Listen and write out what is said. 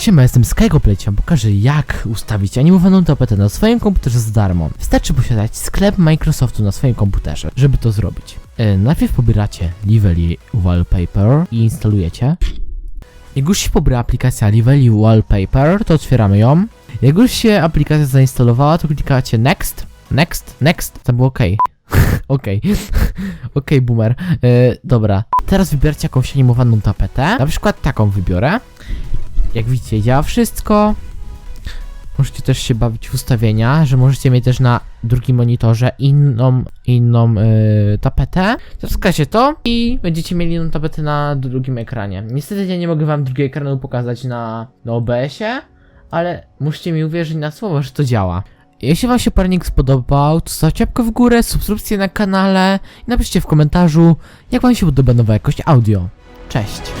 Siema, jestem Skygoplecie, pokażę jak ustawić animowaną tapetę na swoim komputerze za darmo. Wystarczy posiadać sklep Microsoftu na swoim komputerze, żeby to zrobić. E, najpierw pobieracie Lively Wallpaper i instalujecie. Jak już się pobiera aplikacja Lively Wallpaper, to otwieramy ją. Jak już się aplikacja zainstalowała, to klikacie Next, Next, Next, to było OK. Okej, okej, boomer. E, dobra, teraz wybiercie jakąś animowaną tapetę. Na przykład taką wybiorę. Jak widzicie, działa wszystko. Możecie też się bawić w ustawienia, że możecie mieć też na drugim monitorze inną, inną yy, tapetę. Zaskacie to i będziecie mieli inną tapetę na drugim ekranie. Niestety ja nie mogę wam drugiego ekranu pokazać na, na OBS-ie, ale musicie mi uwierzyć na słowo, że to działa. Jeśli wam się parnik spodobał, to zostawcie łapkę w górę, subskrypcję na kanale i napiszcie w komentarzu, jak wam się podoba nowa jakość audio. Cześć!